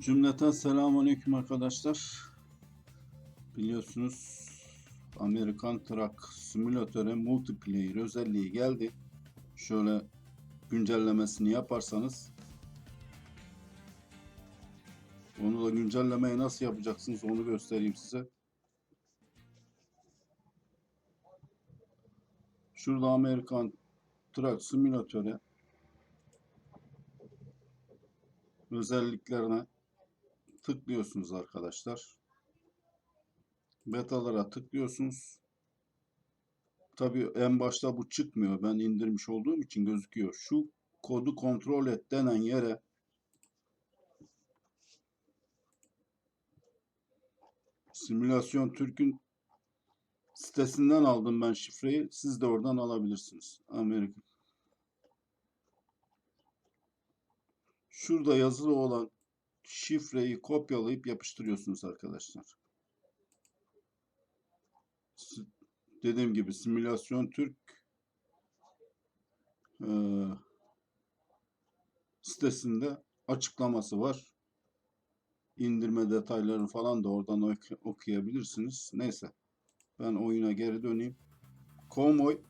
Cümleten selamünaleyküm arkadaşlar. Biliyorsunuz Amerikan Truck Simülatör'e multiplayer özelliği geldi. Şöyle güncellemesini yaparsanız onu da güncellemeyi nasıl yapacaksınız onu göstereyim size. Şurada Amerikan Truck Simülatör'e özelliklerine tıklıyorsunuz arkadaşlar. Betalara tıklıyorsunuz. Tabii en başta bu çıkmıyor. Ben indirmiş olduğum için gözüküyor. Şu kodu kontrol et denen yere Simülasyon Türk'ün sitesinden aldım ben şifreyi. Siz de oradan alabilirsiniz. Amerika. Şurada yazılı olan şifreyi kopyalayıp yapıştırıyorsunuz arkadaşlar. Dediğim gibi simülasyon Türk eee, sitesinde açıklaması var. İndirme detaylarını falan da oradan ok- okuyabilirsiniz. Neyse. Ben oyuna geri döneyim. Konvoy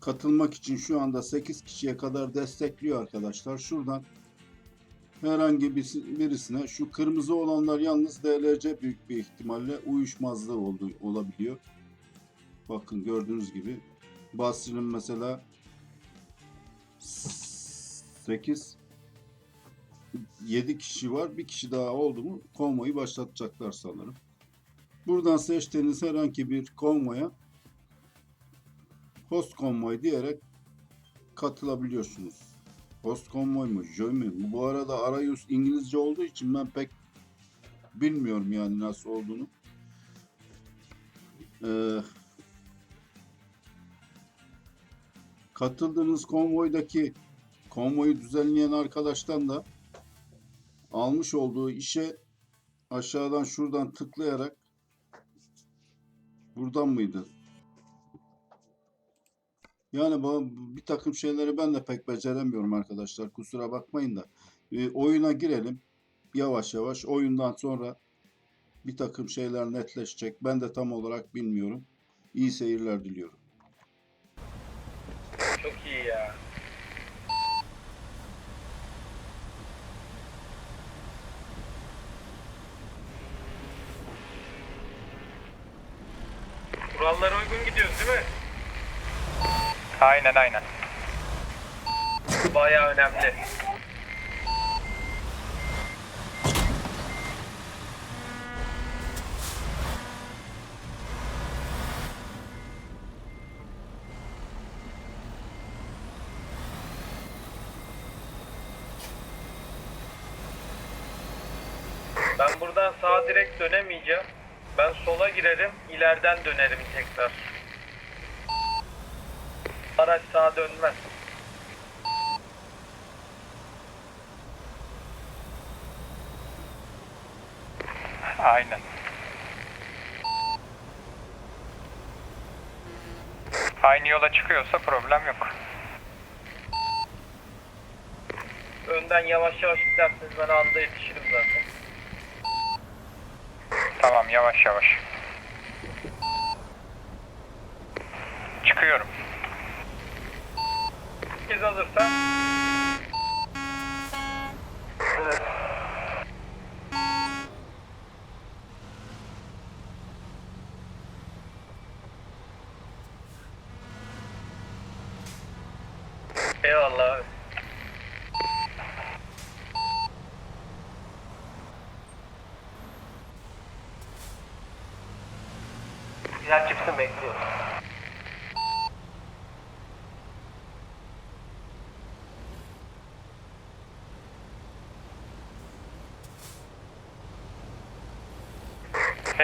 katılmak için şu anda 8 kişiye kadar destekliyor arkadaşlar. Şuradan herhangi birisi- birisine şu kırmızı olanlar yalnız DLC büyük bir ihtimalle uyuşmazlığı oldu, olabiliyor. Bakın gördüğünüz gibi Basri'nin mesela 8 7 kişi var. Bir kişi daha oldu mu konvoyu başlatacaklar sanırım. Buradan seçtiğiniz herhangi bir konvoya host konvoy diyerek katılabiliyorsunuz. Host konvoy mu? Joy mu? Bu arada arayüz İngilizce olduğu için ben pek bilmiyorum yani nasıl olduğunu. Ee, katıldığınız konvoydaki konvoyu düzenleyen arkadaştan da almış olduğu işe aşağıdan şuradan tıklayarak buradan mıydı? Yani bu bir takım şeyleri ben de pek beceremiyorum arkadaşlar. Kusura bakmayın da. E, oyuna girelim. Yavaş yavaş. Oyundan sonra bir takım şeyler netleşecek. Ben de tam olarak bilmiyorum. İyi seyirler diliyorum. Çok iyi ya. Kurallara uygun gidiyoruz değil mi? Aynen aynen. Baya önemli. Ben buradan sağa direkt dönemeyeceğim. Ben sola girerim, ileriden dönerim tekrar. Araç sağa dönmez. Aynen. Aynı yola çıkıyorsa problem yok. Önden yavaş yavaş giderseniz ben anda yetişirim zaten. Tamam yavaş yavaş. Çıkıyorum. wszystkie zadostawki.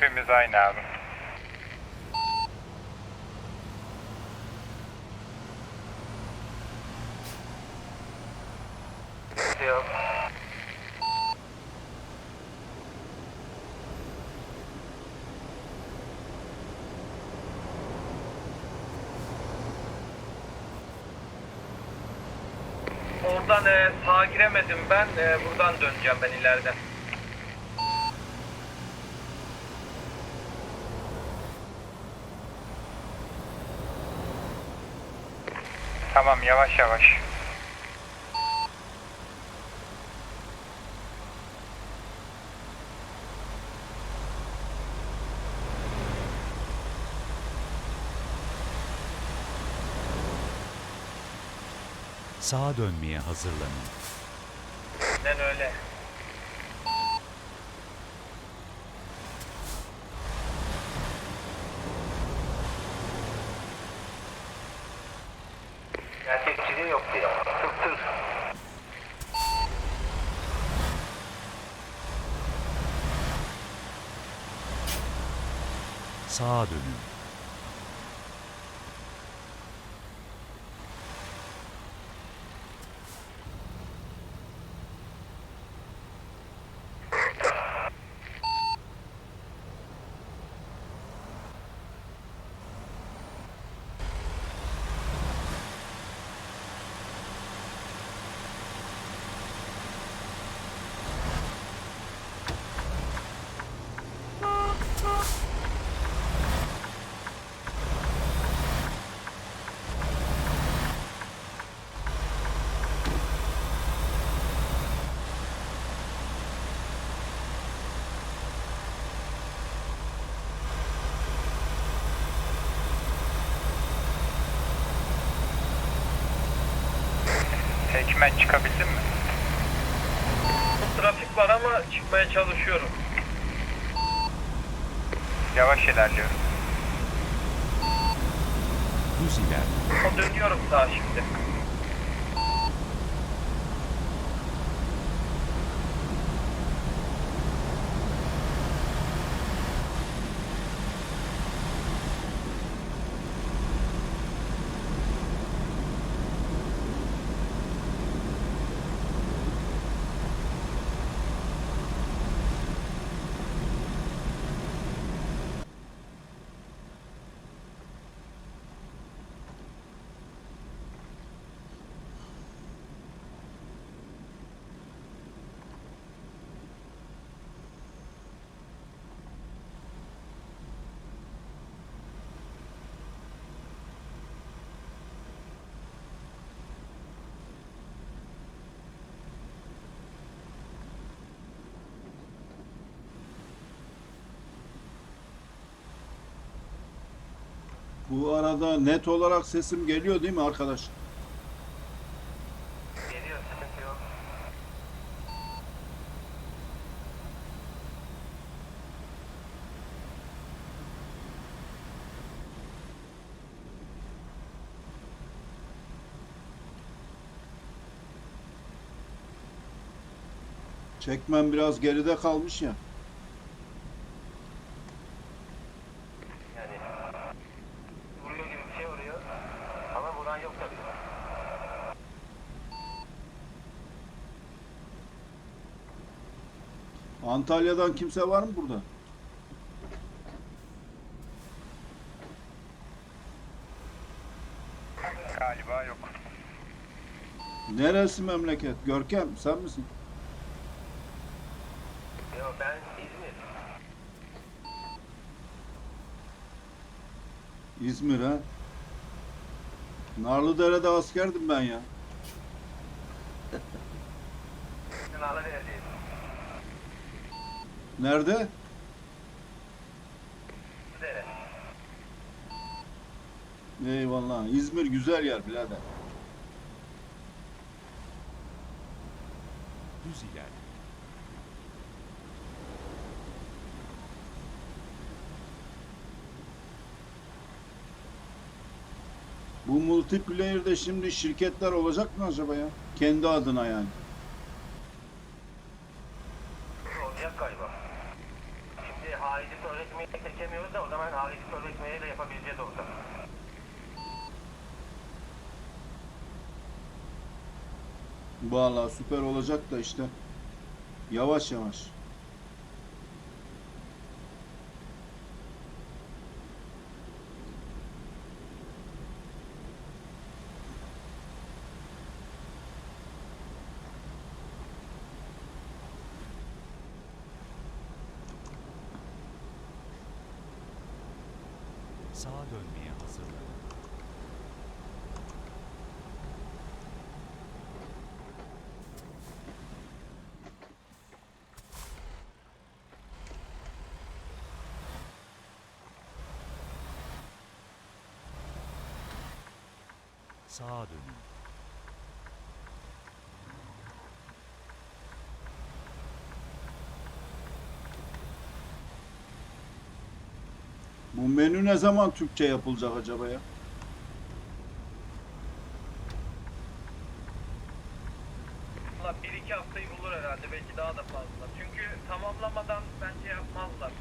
Hepimiz aynı abi. Yok. oradan e, sağa giremedim ben. E, buradan döneceğim ben ileriden. Tamam yavaş yavaş. Sağa dönmeye hazırlanın. Ben öyle. Sağa dönün. Tekmen çıkabildin mi? Trafik var ama çıkmaya çalışıyorum. Yavaş ilerliyorum. Düz ilerleyin. O dönüyorum sağa şimdi. Bu arada net olarak sesim geliyor değil mi arkadaş? Geliyor sıkıntı yok. Çekmem biraz geride kalmış ya. Yani vuruyor gibi bir şey vuruyor. Ama vuran yok tabii. Antalya'dan kimse var mı burada? Galiba yok. Neresi memleket? Görkem sen misin? Yok ben İzmir. İzmir ha? Narlıdere'de askerdim ben ya. Neredeyiz? Nerede? Nere? Eyvallah. İzmir güzel yer birader. Düz ilerleyin. Bu multiplayer'de şimdi şirketler olacak mı acaba ya? Kendi adına yani. Olacak galiba. Şimdi harici sözleşmeyi seçemiyoruz da o zaman harici sözleşmeyi de yapabileceğiz orada. Vallahi süper olacak da işte. Yavaş yavaş. Sağa dönmeye hazırlanın. Sağa dönün. Bu menü ne zaman Türkçe yapılacak acaba ya? Valla bir iki haftayı bulur herhalde belki daha da fazla. Çünkü tamamlamadan bence yapmazlar.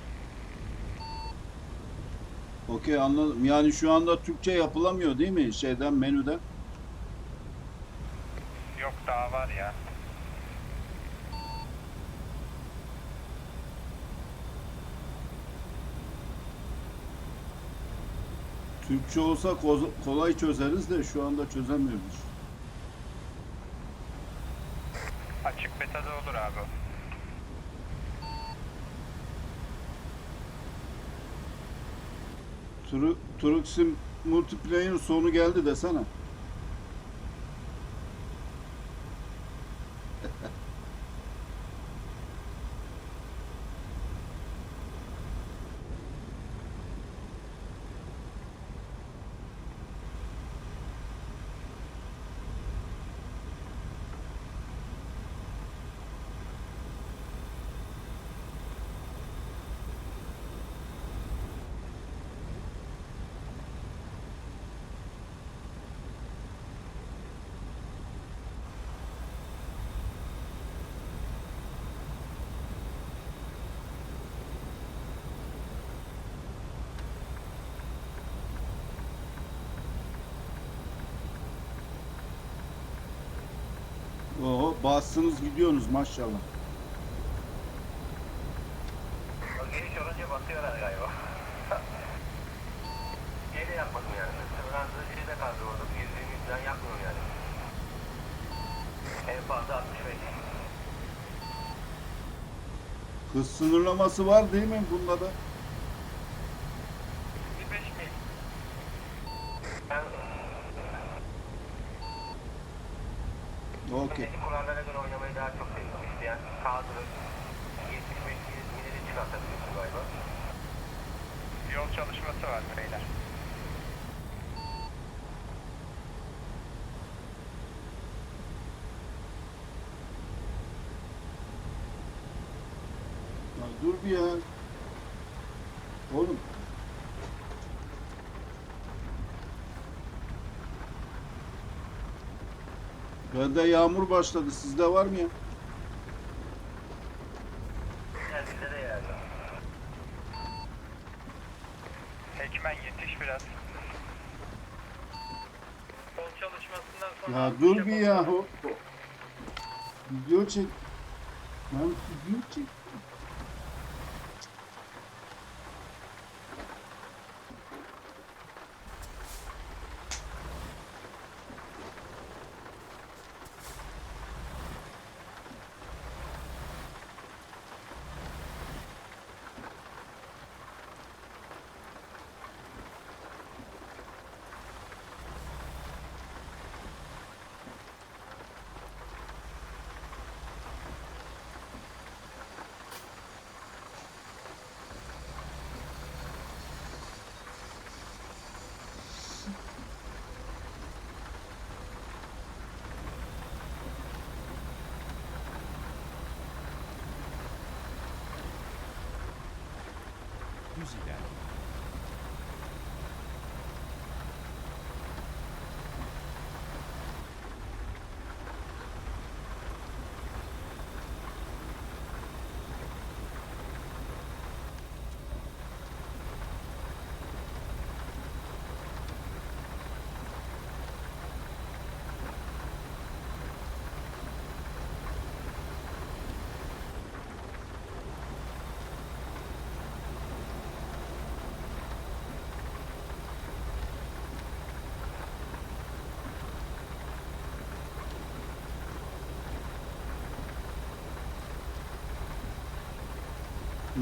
Okey anladım. Yani şu anda Türkçe yapılamıyor değil mi şeyden menüden? Yok daha var ya. Türkçe olsa kolay çözeriz de şu anda çözemiyoruz. Açık betada olur abi. o. Turu, Trux'in multiplayer sonu geldi desene. Bastınız gidiyorsunuz maşallah. Geniş olunca batıyorlar galiba. de yapmadım yani. Fransız geride kaldı orada. 120 falan yapmıyorum yani. En fazla 65. Hız sınırlaması var değil mi bunda da? 25 mil. Ben Okey. Öteki kurallara göre oynamayı daha çok seviyorum. İsteyen kaldırır. 75 milleri çıkartabiliyorsun galiba. Yol çalışması var beyler. Dur bir ya. Oğlum. Bende yağmur başladı. Sizde var mı ya? Yani bizde de yani. Ekmen yetiş biraz. Yol çalışmasından sonra... Ya dur bir yapalım. yahu. Video çek. Lan video çek. Düz ilerleyin.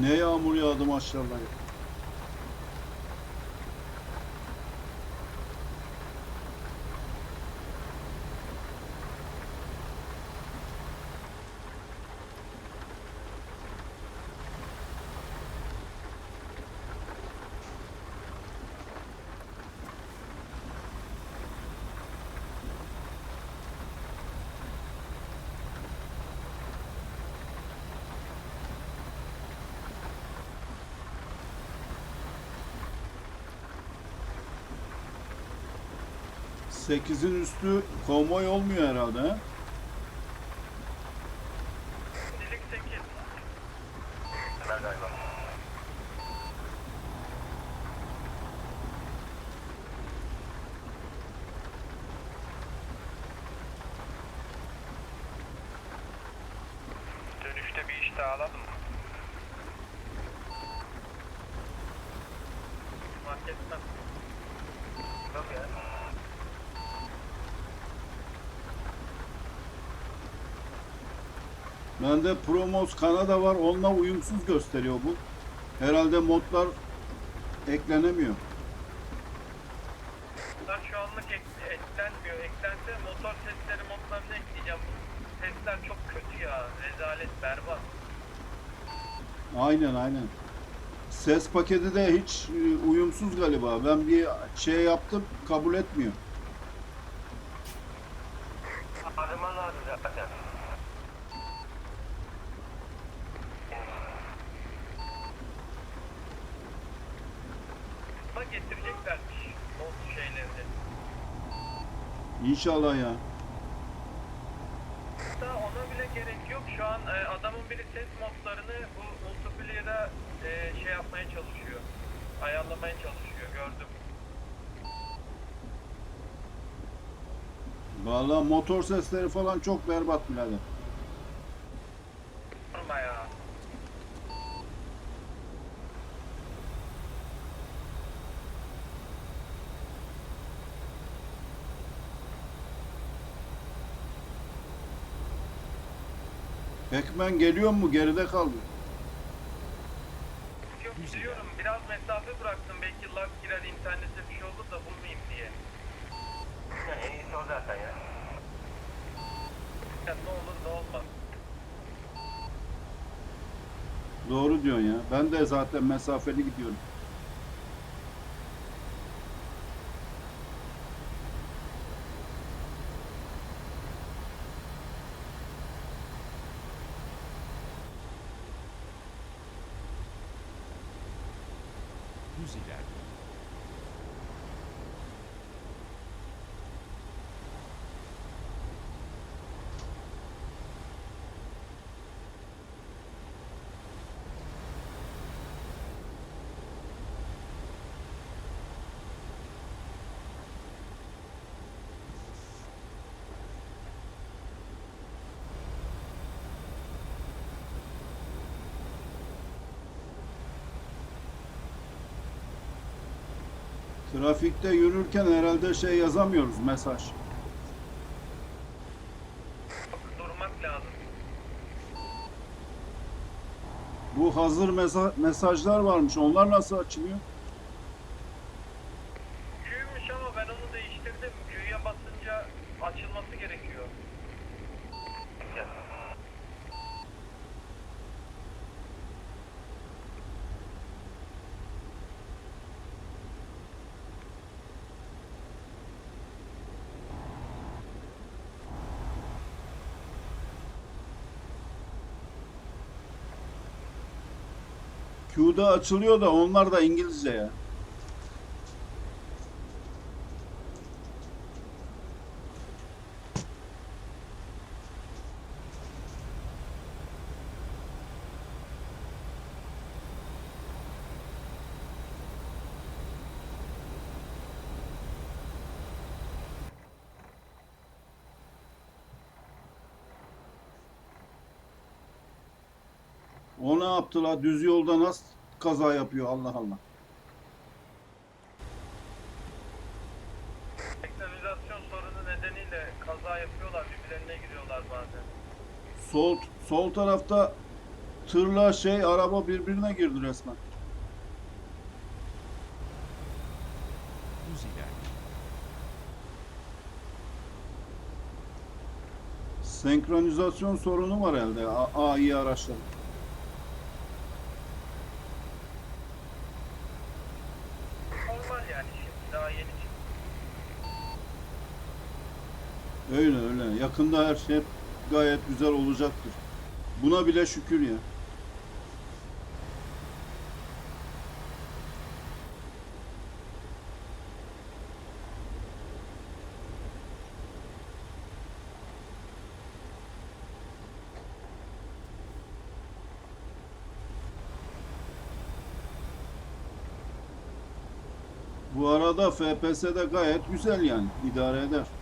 Ne yağmur yağdı maşallah 8'in üstü konvoy olmuyor herhalde. He? Dilik 8. Ben galiba. Dönüşte bir iş daha alalım mı? Marketten. Yok ya. Bende Promos Kanada var. Onunla uyumsuz gösteriyor bu. Herhalde modlar eklenemiyor. Bunlar şu anlık ek- eklenmiyor. Eklense motor sesleri modlarını ekleyeceğim. Sesler çok kötü ya. Rezalet, berbat. Aynen aynen. Ses paketi de hiç e, uyumsuz galiba. Ben bir şey yaptım kabul etmiyor. Arıman lazım zaten. Ama getireceklermiş mod şeylerini. İnşallah ya. Hatta ona bile gerek yok. Şu an e, adamın biri ses modlarını bu multiplayer'a e, şey yapmaya çalışıyor. Ayarlamaya çalışıyor. Gördüm. Vallahi motor sesleri falan çok berbat birader. Sorma ya. Ekmen geliyor mu? Geride kaldı. Yok biliyorum. Biraz mesafe bıraktım. Belki lag girer internete bir şey olur da bulmayayım diye. Yani en iyisi o zaten ya. Ya ne olur ne olmaz. Doğru diyorsun ya. Ben de zaten mesafeli gidiyorum. Düz Trafikte yürürken herhalde şey yazamıyoruz mesaj. Durmak lazım. Bu hazır mesa- mesajlar varmış. Onlar nasıl açılıyor? Q'ymuş ama ben onu değiştirdim. Q'ya basınca açılması gerekiyor. Güzel. Q'da açılıyor da onlar da İngilizce ya. O ne yaptı la? Düz yolda nasıl kaza yapıyor Allah Allah. Teknolojizasyon sorunu nedeniyle kaza yapıyorlar. Birbirlerine giriyorlar bazen. Sol sol tarafta tırla şey araba birbirine girdi resmen. Düz ilerle. Senkronizasyon sorunu var elde A- AI araçların. Öyle öyle. Yakında her şey gayet güzel olacaktır. Buna bile şükür ya. Bu arada FPS'de gayet güzel yani idare eder.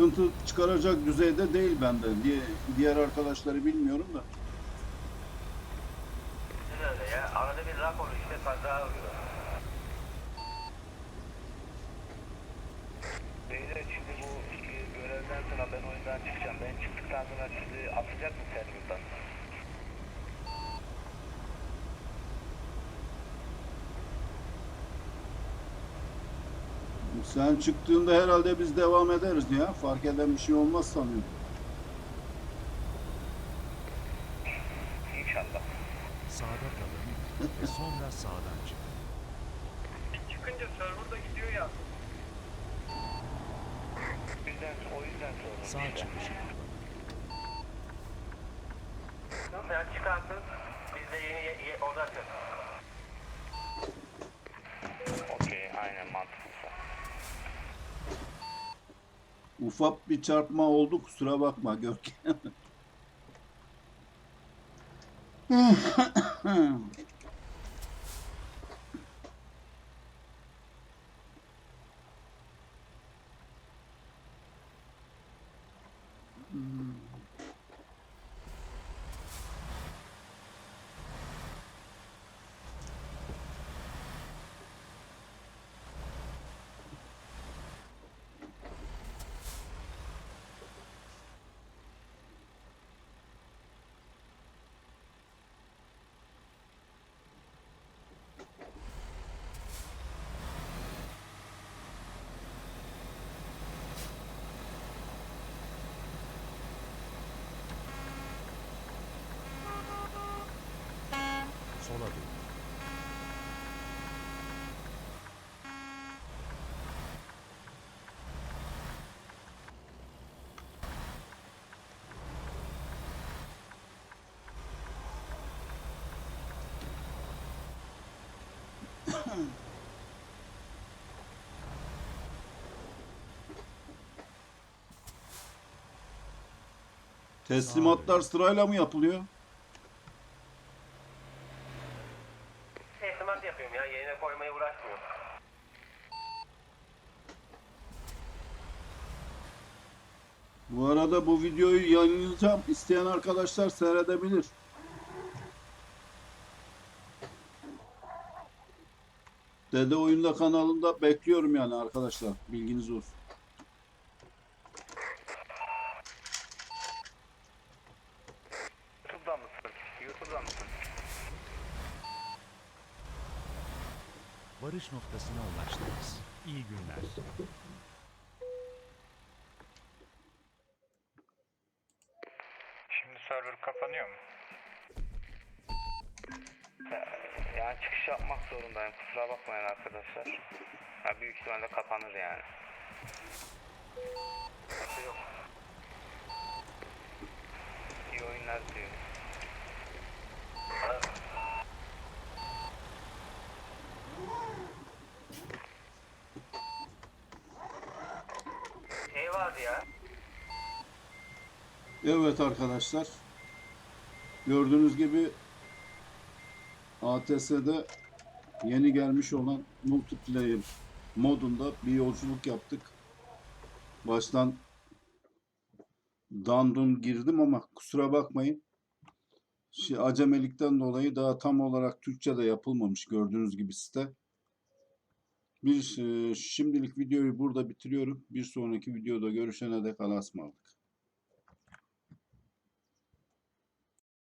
Sıkıntı çıkaracak düzeyde değil bende. Diye, diğer arkadaşları bilmiyorum da. Siz öyle ya. Arada bir laf oluyor işte kaza oluyor. Beyler şimdi bu görevden sonra ben oyundan çıkacağım. Ben çıktıktan sonra sizi atacak mı serverdan? Sen çıktığında herhalde biz devam ederiz ya. Fark eden bir şey olmaz sanıyorum. İnşallah. Sağda kalın ve sonra sağdan çıkın. Çıkınca serverda gidiyor ya. O yüzden, o yüzden sordum. Sağ işte. çıkışı kullanın. Sen çıkarsın. Biz de yeni ye- ye- oda açarız. Okey aynen mantıklı. Ufak bir çarpma oldu kusura bakma Görkem. Teslimatlar sırayla mı yapılıyor? Teslimat yapıyorum ya. Yerine koymaya uğraşmıyorum. Bu arada bu videoyu yayınlayacağım. İsteyen arkadaşlar seyredebilir. Dede Oyunda kanalında bekliyorum yani arkadaşlar. Bilginiz olsun. Varış noktasına ulaştınız. İyi günler. Şimdi server kapanıyor mu? Ya- Yani çıkış yapmak zorundayım. Kusura bakmayın arkadaşlar. Ya büyük ihtimalle kapanır yani. Yok. İyi oyunlar diliyorum. Şey vardı ya. Evet arkadaşlar. Gördüğünüz gibi ATS'de yeni gelmiş olan multiplayer modunda bir yolculuk yaptık. Baştan dandun girdim ama kusura bakmayın. Şey, acemelikten dolayı daha tam olarak Türkçe'de yapılmamış gördüğünüz gibi site. Bir e, şimdilik videoyu burada bitiriyorum. Bir sonraki videoda görüşene dek Allah'a.